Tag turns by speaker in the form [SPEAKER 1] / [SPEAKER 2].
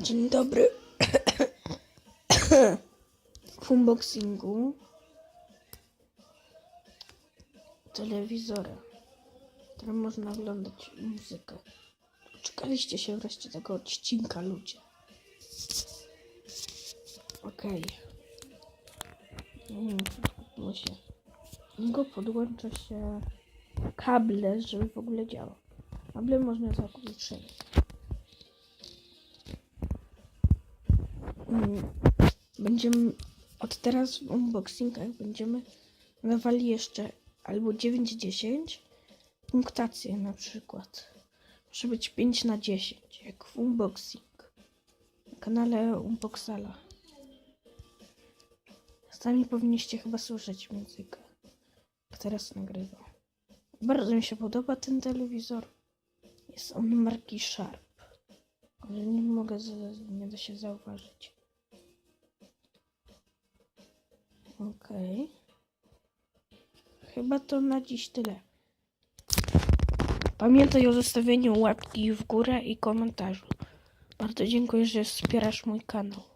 [SPEAKER 1] Dzień dobry. W unboxingu telewizora, w którym można oglądać muzykę. Czekaliście się wreszcie tego odcinka, ludzie. Okej. Nie czy to się. Niego podłącza się kable, żeby w ogóle działał. Kable można zakupić wszędzie. Będziemy od teraz w unboxingach będziemy dawali jeszcze albo 9-10 punktację na przykład. Może być 5 na 10, jak w unboxing. Na kanale Unboxala. Sami powinniście chyba słyszeć muzykę, teraz nagrywam. Bardzo mi się podoba ten telewizor. Jest on marki Sharp. Ale nie mogę, nie da się zauważyć. Okej. Chyba to na dziś tyle. Pamiętaj o zostawieniu łapki w górę i komentarzu. Bardzo dziękuję, że wspierasz mój kanał.